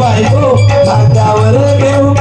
बायको खांद्यावर घेऊ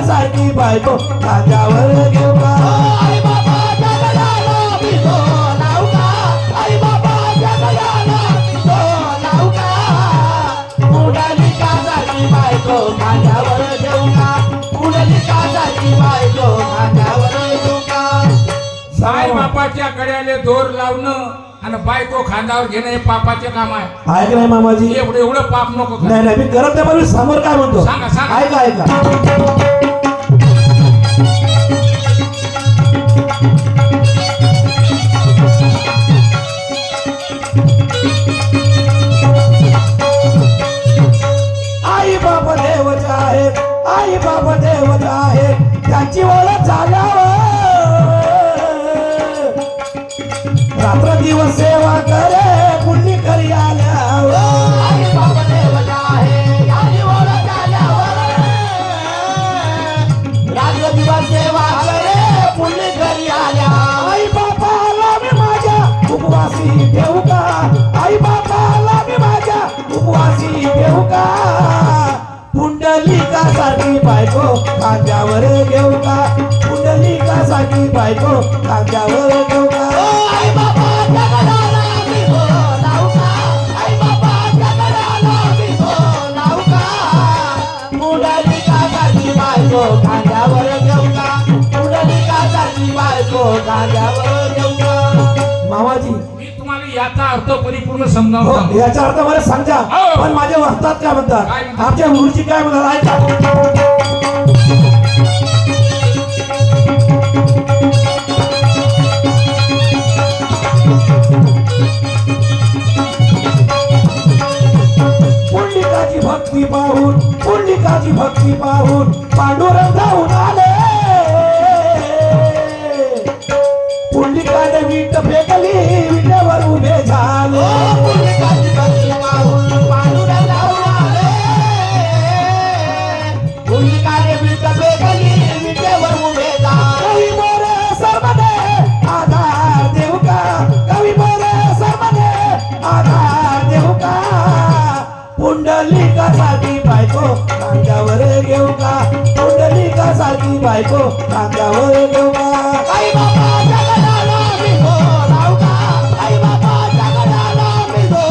तो लावका पुंडलिकासाठी बायको खांद्यावर घेऊ का पुंडलिकासाठी बायको खांद्यावर घेऊ का साई बापाच्या कड्याले दोर लावणं आणि बायको खांद्यावर घेणं हे पापाचे काम आहे. ऐक नाही मामाजी? एवढं एवढं पाप नको. नाही नाही मी करत नाही पण मी समोर काय म्हणतो? सांगा, सांगा. ऐका ऐका. आहेत त्यांची ओळख रात्र दिवस परिपूर्ण समजावून हो याचा अर्थ मला सांगा हो. पण माझे वक्तात काय म्हणतात म्हणतात? आमच्या गुरुजी काय म्हणतात बायको अंगावर आई बाबा जगडाला मी आई बाबा जगडाला मी बायको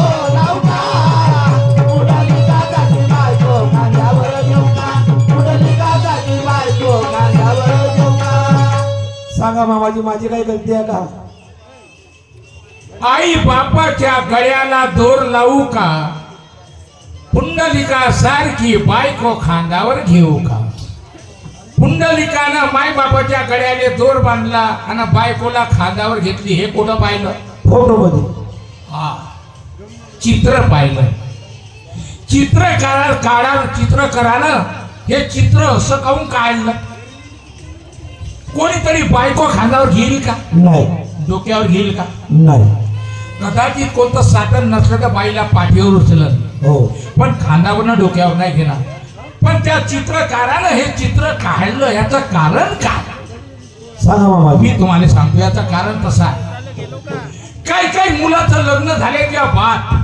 घेऊ का? बायको घेऊ का? सांगा मामाजी माझी काही गलती आहे का? आई बापाच्या गळ्याला दोर लावू का? पुंडलिका सारखी बायको खांद्यावर घेऊ का? पुंडलिकानं माय बापाच्या गळ्याले दोर बांधला आणि बायकोला खांद्यावर घेतली. हे कुठं पाहिलं? फोटो मध्ये हा. चित्र पाहिलं. चित्रकारा काढा चित्रकारानं हे चित्र असं काऊन काढलं? कोणीतरी बायको खांद्यावर घेईल का? नाही. डोक्यावर घेईल का? नाही. कदाचित कोणतं साधन नसलं तर बाईला पाठीवर उचलत हो. पण खांद्यावरनं डोक्यावर नाही घेणार. पण त्या चित्रकारानं हे चित्र काढलं याचं कारण काय? सांगा मी तुम्हाला सांगतो याचं कारण तसं आहे. काही काही मुलाचं लग्न झाल्याच्या बाद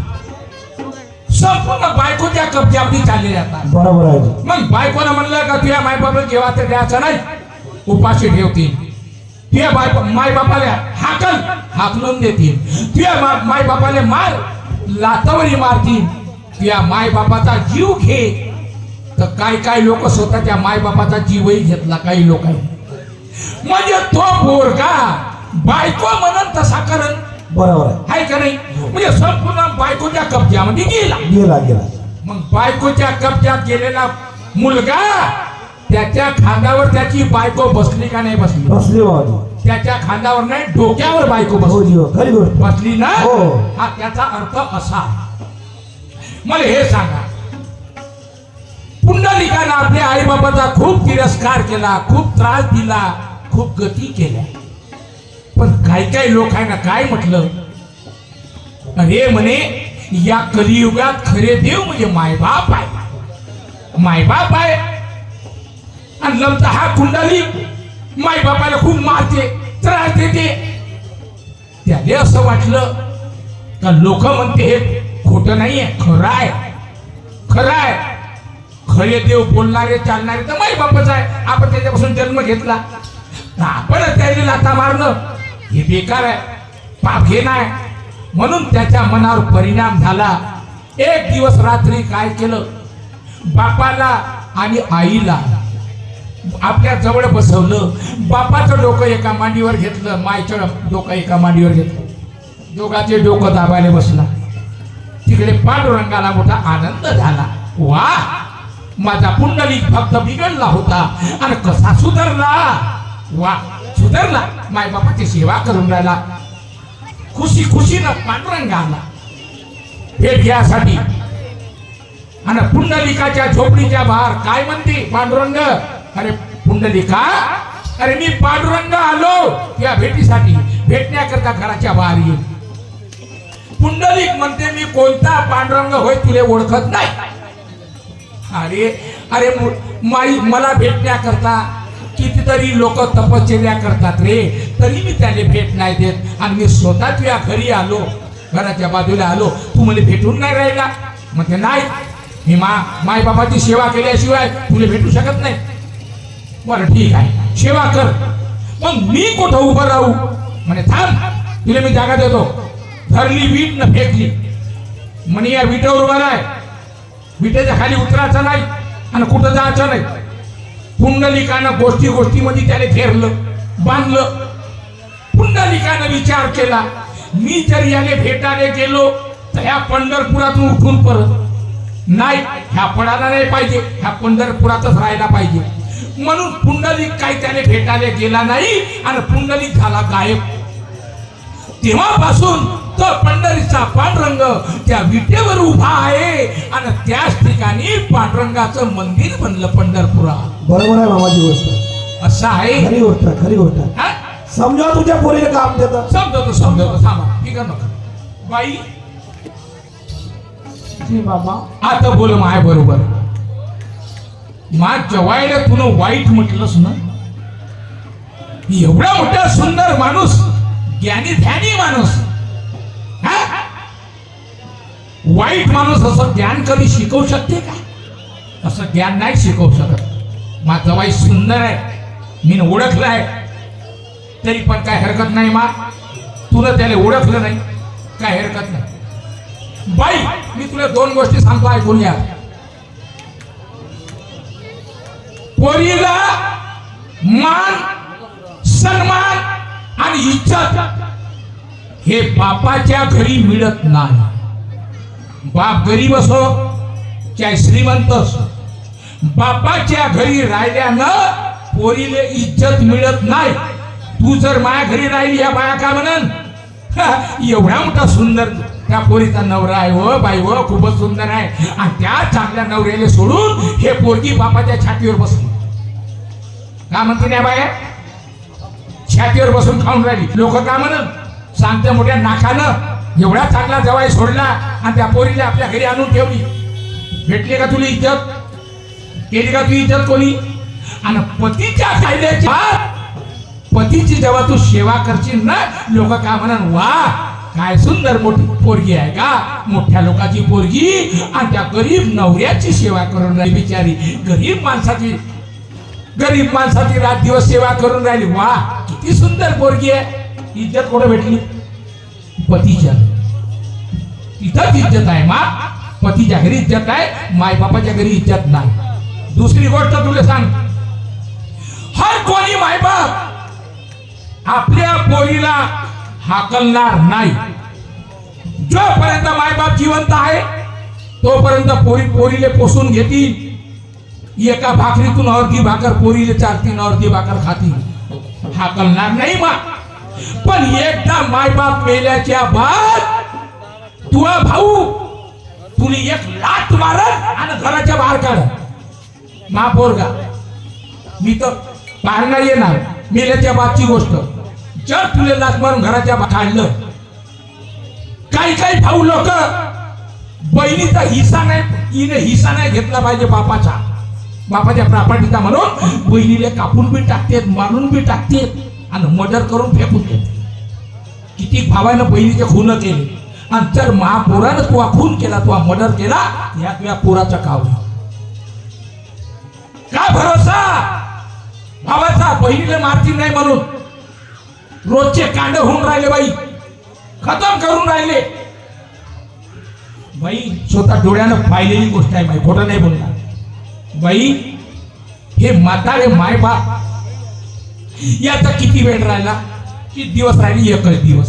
संपूर्ण बायकोच्या कब्जावधी चालले जातात बरोबर आहे. मग बायकोनं म्हणलं का तुझ्या मायबापाला जेव्हा ते द्यायचं नाही उपाशी ठेवतील तुझ्या बाय मायबापाला हाकल हाकलून देतील तुझ्या मा- मायबापाला मार लातावरी मारतील तुझ्या मायबापाचा जीव घे. तर काय काय लोक स्वतःच्या मायबापाचा जीवही घेतला काही लोक म्हणजे तो पोरगा बायको म्हणून तसा करण. बरोबर आहे. आहे का नाही? म्हणजे संपूर्ण बायकोच्या कब्जामध्ये गेला. गेला गेला. मग बायकोच्या कब्जात गेलेला मुलगा त्याच्या खांद्यावर त्याची बायको बसली का नाही बसली? बसले मामाजी त्याच्या खांद्यावर नाही डोक्यावर बायको हो बसली. जीव खरी गोष्ट. बसली ना? हो. हा त्याचा अर्थ असा. मला हे सांगा. पुंडलिकानं आपल्या आईबाबाचा खूप तिरस्कार केला खूप त्रास दिला खूप गती केल्या. पण काही काही लोक आहे ना काय म्हटलं? अरे म्हणे या कलियुगात खरे देव म्हणजे मायबाप आहे. मायबाप आहे. आणि लमचा हा कुंडली मायबापाला खूप मारते त्रास देते. त्याने असं वाटलं का लोक म्हणते हे खोटं नाहीये खरं आहे. खरं आहे. खरे देव बोलणारे चालणारे तर माई बापच आहे. आपण त्याच्यापासून जन्म घेतला. आपण त्याने लाथा मारणं हे बेकार आहे. पाप हे नाही. म्हणून त्याच्या मनावर परिणाम झाला. एक दिवस रात्री काय केलं? बापाला आणि आईला आपल्या जवळ बसवलं. बापाचं डोकं एका मांडीवर घेतलं. मायचं डोकं एका मांडीवर घेतलं. दोघाचे डोकं दाबायला बसला. तिकडे पांडुरंगाला मोठा आनंद झाला. वा! माझा पुंडलिक भक्त बिघडला होता. आणि कसा सुधारला? वा सुधारला. माय बापाची सेवा करून राहिला. खुशी खुशीनं पांडुरंग आला. भेट घ्यासाठी. आणि पुंडलिकाच्या झोपडीच्या बाहेर काय म्हणते पांडुरंग? अरे पुंडलिका अरे मी पांडुरंग आलो. या भेटीसाठी भेटण्याकरता घराच्या बाहेर येईल पुंडलिक म्हणते मी कोणता पांडुरंग होय तुले ओळखत नाही. अरे अरे माई मला भेटण्याकरता कितीतरी लोक तपश्चर्या करतात रे. तरी मी त्याने भेट नाही देत. आणि मी स्वतः तुझ्या घरी आलो. घराच्या बाजूला आलो. तू मला भेटून नाही राहिला. म्हणजे नाही. मी मा माय बाबाची सेवा केल्याशिवाय तुला भेटू शकत नाही. बरं ठीक आहे. सेवा कर. मग मी कुठं उभं राहू? म्हणे थांब. तुला मी जागा देतो. धरली वीट न फेकली. म्हणे या विटेवर उभा राय विटेच्या खाली उतरायचं नाही आणि कुठं जायचं नाही. पुंडलिकानं गोष्टी गोष्टीमध्ये त्याने फेरलं बांधलं. पुंडलिकानं विचार केला मी जर याने भेटायला गेलो तर ह्या पंढरपुरातून उठून परत. नाही ह्या पडायला नाही पाहिजे ह्या पंढरपुरातच राहायला पाहिजे. म्हणून पुंडलिक काही त्याने भेटायला गेला नाही आणि पुंडलिक झाला गायब. तेव्हापासून तो पंढरीचा पांडुरंग त्या विटेवर उभा आहे. आणि त्याच ठिकाणी पांडुरंगाचं मंदिर बनलं पंढरपुरात. बरोबर आहे मामाची गोष्ट. असं आहे. खरी गोष्ट आहे, खरी गोष्ट आहे. हा? समजा तुझ्या पोरीला काम देतं समजवतो समजवतो थांबा ठीक आहे नका. बाई. जी बाबा. आता बोल माय बरोबर. मा जवायला तुला वाईट म्हटलंस ना? एवढा मोठा सुंदर माणूस ज्ञानी ध्यानी माणूस. वाईट माणूस असं ज्ञान कधी शिकवू शकते का? असं ज्ञान नाही शिकवू शकत. माझं बाई सुंदर आहे. मी ओळखलं आहे. तरी पण काय हरकत नाही मा. तुला त्याला ओळखलं नाही. काय हरकत नाही. बाई मी तुला दोन गोष्टी सांगतो ऐकून घ्या पोरीला मान सन्मान आणि इज्जत हे बापाच्या घरी मिळत नाही. बाप गरीब असो चाहे श्रीमंत असो. बापाच्या घरी राहिल्यानं पोरीले इज्जत मिळत नाही. तू जर माया घरी राहिली या बाया का म्हणन? हा, एवढा मोठा सुंदर त्या पोरीचा नवरा आहे व बाई व खूपच सुंदर आहे. आणि त्या चांगल्या नवऱ्याला सोडून हे पोरगी बापाच्या छातीवर बसली. का म्हणते त्या बाया? छातीवर बसून खाऊन राहिली. लोक का म्हणत सांगत्या मोठ्या नाकानं. एवढा चांगला जवाई सोडला आणि त्या पोरीला आपल्या घरी आणून ठेवली. भेटली का तुला इज्जत? केली का तुझी इज्जत कोणी? आणि पतीच्या कायद्याच्या पतीची जेव्हा तू सेवा करशील ना लोक काय म्हणा वा काय सुंदर मोठी पोरगी आहे का? मोठ्या लोकांची पोरगी आणि त्या गरीब नवऱ्याची सेवा करून राहिली बिचारी. गरीब माणसाची गरीब माणसाची रात दिवस सेवा करून राहिली. वा किती सुंदर पोरगी आहे. इज्जत कुठं भेटली? पतीच्या. तिथंच इज्जत आहे मा. पतीच्या घरी इज्जत आहे मायबापाच्या घरी इज्जत नाही. दुसरी गोष्ट तुला सांग. हर कोणी मायबाप आपल्या पोरीला हाकलणार नाही. जोपर्यंत मायबाप जिवंत आहे तोपर्यंत पोरी पोरीले पोसून घेतील. एका भाकरीतून अर्धी भाकर पोरीले चारतील अर्धी भाकर खातील. हाकलणार नाही मा. पण एकदा मायबाप मेल्याच्या बाद तुला भाऊ तुला एक एक लाट मारत आणि घराच्या बाहेर काढ. मा पोरगा मी तर पाहणार नाही येणार. मेल्याच्या बादची गोष्ट. जर तुले लाच मारून घराच्या बाहेर काढलं काही काही भाऊ लोक बहिणीचा हिस्सा नाही हिने हिस्सा नाही घेतला पाहिजे बापाचा. बापाच्या प्रॉपर्टीचा म्हणून बहिणीला कापून बी टाकतेत मारून बी टाकतेत. आणि मर्डर करून फेकून देते किती भावानं बहिणीचे खून केले. आणि जर महापोरानं तुला खून केला तुला मर्डर केला या तुझ्या पोराचा काव काय भरोसा? भावाचा बहिणीला मारती नाही म्हणून. रोजचे कांड होऊन राहिले बाई. खतम करून राहिले. बाई स्वतः डोळ्यानं पाहिलेली गोष्ट आहे बाई खोटं नाही बोलणार. बाई हे म्हातारे माय बाप याचा किती वेळ राहिला? किती दिवस राहिले? एकच दिवस.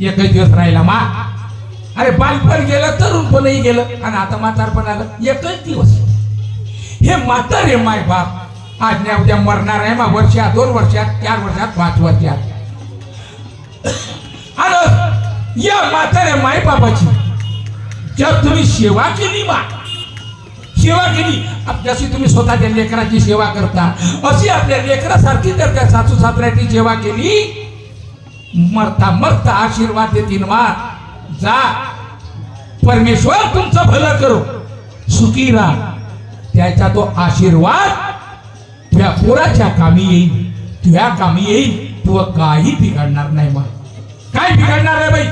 एकच दिवस राहिला मा. अरे बालपण गेलं तरुणपणही गेलं आणि आता म्हातारपण आलं. एकच दिवस. हे म्हातारे माय बाप. आज नाही उद्या मरणार आहे मा. वर्षात दोन वर्षात चार वर्षात पाच वर्षात. आणि या म्हाताऱ्या माय बापाची जर तुम्ही सेवा केली मा सेवा केली. जशी तुम्ही स्वतःच्या लेकराची सेवा करता. अशी आपल्या लेकरासारखी जर त्या सासू सासऱ्याची सेवा केली मरता मरता आशीर्वाद देतील मा. जा. परमेश्वर तुमचं भलं करो. सुखी राहा. त्याचा तो आशीर्वाद तुझ्या पोराच्या कामी येईल. तुझ्या कामी येईल. तू काही बिघडणार नाही मग काय बिघडणार आहे बाई?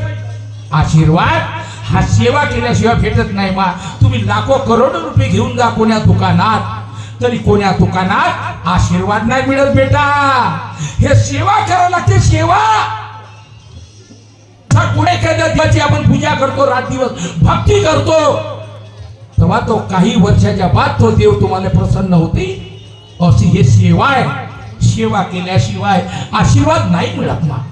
आशीर्वाद. हा सेवा केल्याशिवाय भेटत नाही मा. तुम्ही लाखो करोडो रुपये घेऊन जा कोण्या दुकानात. तरी कोण्या दुकानात आशीर्वाद नाही मिळत बेटा. हे सेवा करावं लागते सेवा. तर कुठे एखाद्या देवाची आपण पूजा करतो रात दिवस भक्ती करतो तेव्हा तो काही वर्षाच्या बाद तो देव तुम्हाला प्रसन्न होते. अशी हे सेवा आहे. सेवा केल्याशिवाय आशीर्वाद नाही मिळत ना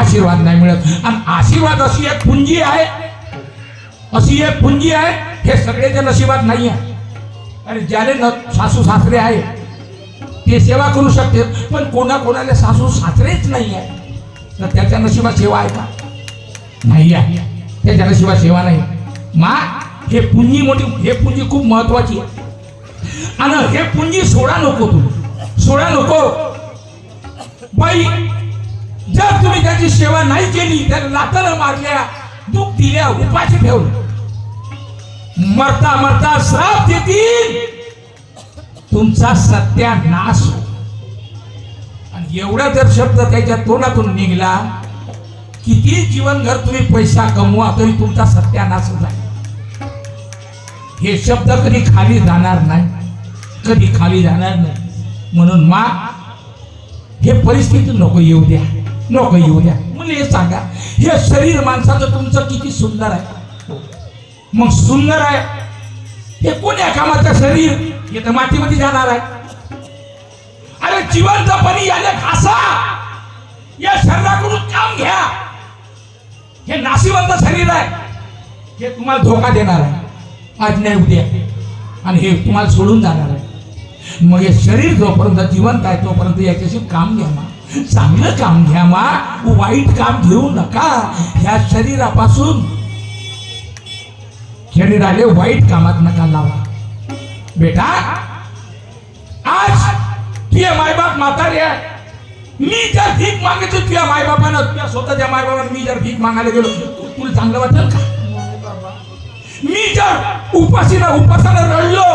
आशीर्वाद नाही मिळत. आणि आशीर्वाद अशी एक पुंजी आहे अशी एक पुंजी आहे हे सगळ्याच्या नशिबात नाही आहे. आणि ज्याने न सासू सासरे आहे ते सेवा करू शकते पण कोणा कोणाला सासू सासरेच नाही आहे. तर त्याच्या नशिबात सेवा आहे का? नाही आहे. त्याच्या नशिबात सेवा नाही. मा हे पुंजी मोठी हे पुंजी खूप महत्वाची आहे. आणि हे पुंजी सोडा नको तू. सोडा नको. बाई जर तुम्ही त्याची सेवा नाही केली तर लातानं मारल्या दुःख दिल्या उपाशी ठेवलं मरता मरता श्राप देतील. तुमचा सत्यानाश हो. आणि एवढा जर शब्द त्याच्या तोंडातून निघला किती जीवनभर तुम्ही पैसा कमवा तरी तुमचा सत्यानाश झाला हे शब्द कधी खाली जाणार नाही. कधी खाली जाणार नाही. म्हणून मा हे परिस्थिती नको येऊ द्या. नको येऊ द्या. म्हणजे हे सांगा हे शरीर माणसाचं तुमचं किती सुंदर आहे. मग सुंदर आहे. हे कोण्या कामाचं शरीर? हे तर मातीमध्ये जाणार आहे. अरे जिवंतपणी याने खासा. या शरीराकडून काम घ्या. हे नाशिवंत शरीर आहे. हे तुम्हाला धोका देणार आहे. आज नाही उद्या. आणि हे तुम्हाला सोडून जाणार आहे. मग हे शरीर जोपर्यंत जिवंत आहे तोपर्यंत याच्याशी काम घ्या मा. चांगलं काम घ्या मा. वाईट काम घेऊ नका. ह्या शरीरापासून शरीराले वाईट कामात नका लावा. बेटा आज तुझ्या मायबाप म्हातारे आहे. मी जर भीक मागितली तुझ्या मायबापानं तुझ्या स्वतःच्या मायबापानं मी जर भीक मागायला गेलो तुला चांगलं वाटेल का? मी जर उपाशीला उपासानं रडलो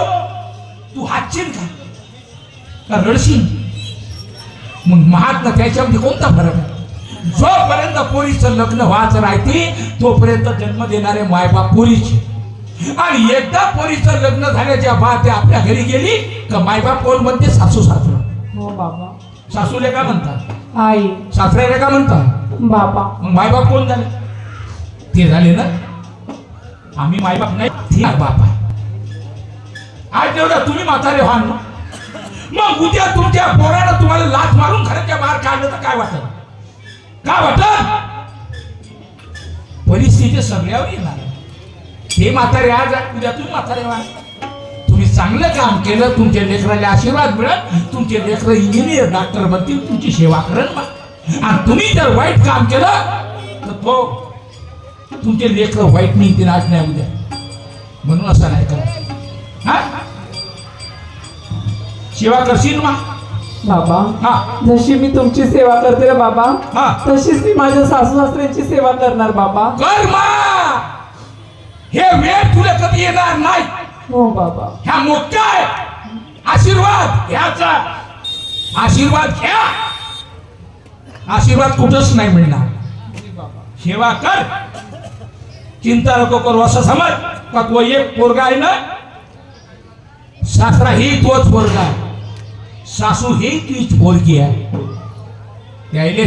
तू हातशील का? रडशील मग महात्मा त्याच्यामध्ये कोणता फरक आहे? जोपर्यंत पोरीचं लग्न व्हायचं राहते तोपर्यंत जन्म देणारे मायबाप पोरीचे. आणि एकदा पोरीचं लग्न झाल्याच्या बाद ते आपल्या घरी गेली का मायबाप कोण म्हणते? सासू सासरा. हो बाबा. सासूले का म्हणतात? आई. सासऱ्याला का म्हणतात? बाबा. मग मायबाप कोण झाले? ते झाले ना? आम्ही मायबाप नाही बाप आहे. आज तेवढा तुम्ही म्हातारे व्हा ना मग उद्या तुमच्या पोरानं तुम्हाला लाच मारून घराच्या बाहेर काढलं तर काय वाटत? काय वाटत? परिस्थिती सगळ्यावर येणार. हे म्हातारे आज उद्या तुम्ही म्हातारे व्हा तुम्ही चांगलं काम केलं तुमच्या लेकराला आशीर्वाद मिळत तुमचे लेकर इंजिनियर डॉक्टर बनतील तुमची सेवा करेल बा. आणि तुम्ही जर वाईट काम केलं तर तो तुमचे लेकर वाईट निघतील आज नाही उद्या. म्हणून असं नाही करत हा? सेवा करशील मा बाबा हा. जशी मी तुमची सेवा करते बाबा हा. तशीच मी माझ्या सासू सासऱ्यांची सेवा करणार बाबा. कर मा हे वेळ तुला कधी येणार नाही. हो बाबा. ह्या मोठा आहे. आशीर्वाद ह्याचा आशीर्वाद घ्या. आशीर्वाद कुठंच नाही मिळणार. सेवा कर. चिंता नको करू असं समज. का तो एक पोरगा आहे ना? सासरा ही तोच पोरगा आहे. सासू ही तीच पोरगी आहे. त्याले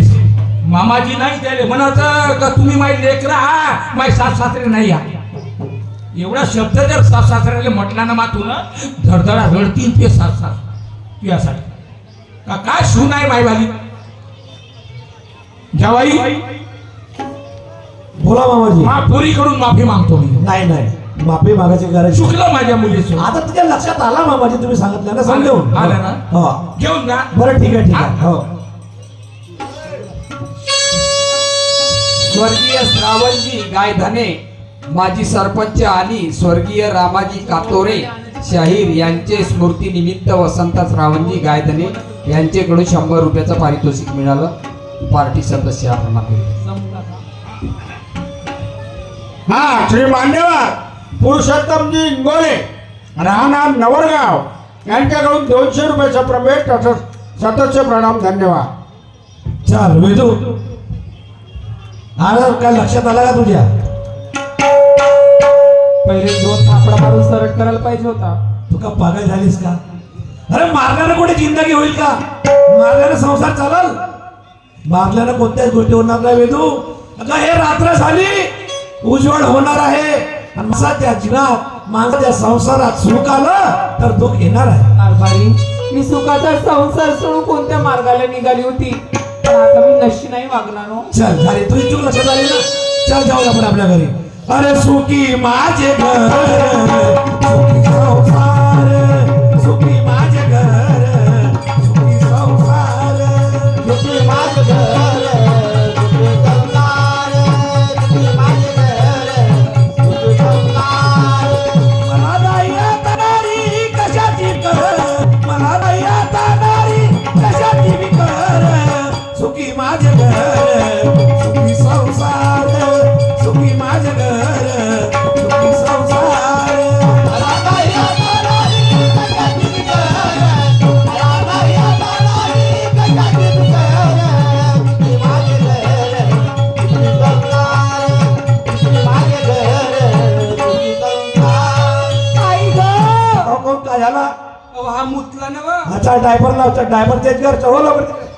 मामाजी नाही त्याले म्हणायचं का तुम्ही माझी लेकरा हा माझी सास सासरे नाही आहे एवढा शब्द जर सास सासऱ्याला म्हटला ना मातून धडधडा रडतील ते सास सास तुझ्यासाठी. का काय सून आहे मायवाली जवाई बोला मामाजी. मा पोरीकडून माफी मागतो मी. नाही नाही. माफी मागायची गरज चुकलं माझ्या मुलीचं. आता तुझ्या लक्षात आला मामाजी तुम्ही सांगितलं ना? समजून आलं ना? हो. घेऊन जा. बरं ठीक आहे ठीक आहे. हो. स्वर्गीय श्रावणजी गायधने माजी सरपंच आणि स्वर्गीय रामाजी कातोरे शाहीर यांचे स्मृतीनिमित्त वसंत श्रावणजी गायधने यांच्याकडून शंभर रुपयाचं पारितोषिक मिळालं. पार्टी सदस्य आपण हा श्री मान्यवर पुरुषोत्तमजी इंगोले राहणार नवरगाव यांच्याकडून दोनशे रुपयाचा प्रवेश तसंच सदस्य प्रणाम धन्यवाद. चाल वेदू. आला काय लक्षात आला का तुझ्या? पहिले दोन थापडा मारून सरळ करायला पाहिजे होता. तू का पागल झालीस का? अरे मारल्यानं कोणी जिंदगी होईल का? मारल्यानं संसार चालल? मारल्यानं कोणत्याच गोष्टी होणार नाही वेदू. अगं हे रात्र झाली. उज्वळ होणार आहे. माणसाच्या जीवनात माणसाच्या संसारात सुख आलं तर दुःख येणार आहे. कारभारी मी सुखाचा संसार सोडून कोणत्या मार्गाला निघाली होती? पण आता मी नशी नाही वागणार हो. चल झाली. तुझी चूक लक्षात आली ना? चल जाऊ आपण आपल्या घरी. अरे सुखी माझे घर. ड्रायव्हर चेंज कर हो, चढव लवकर.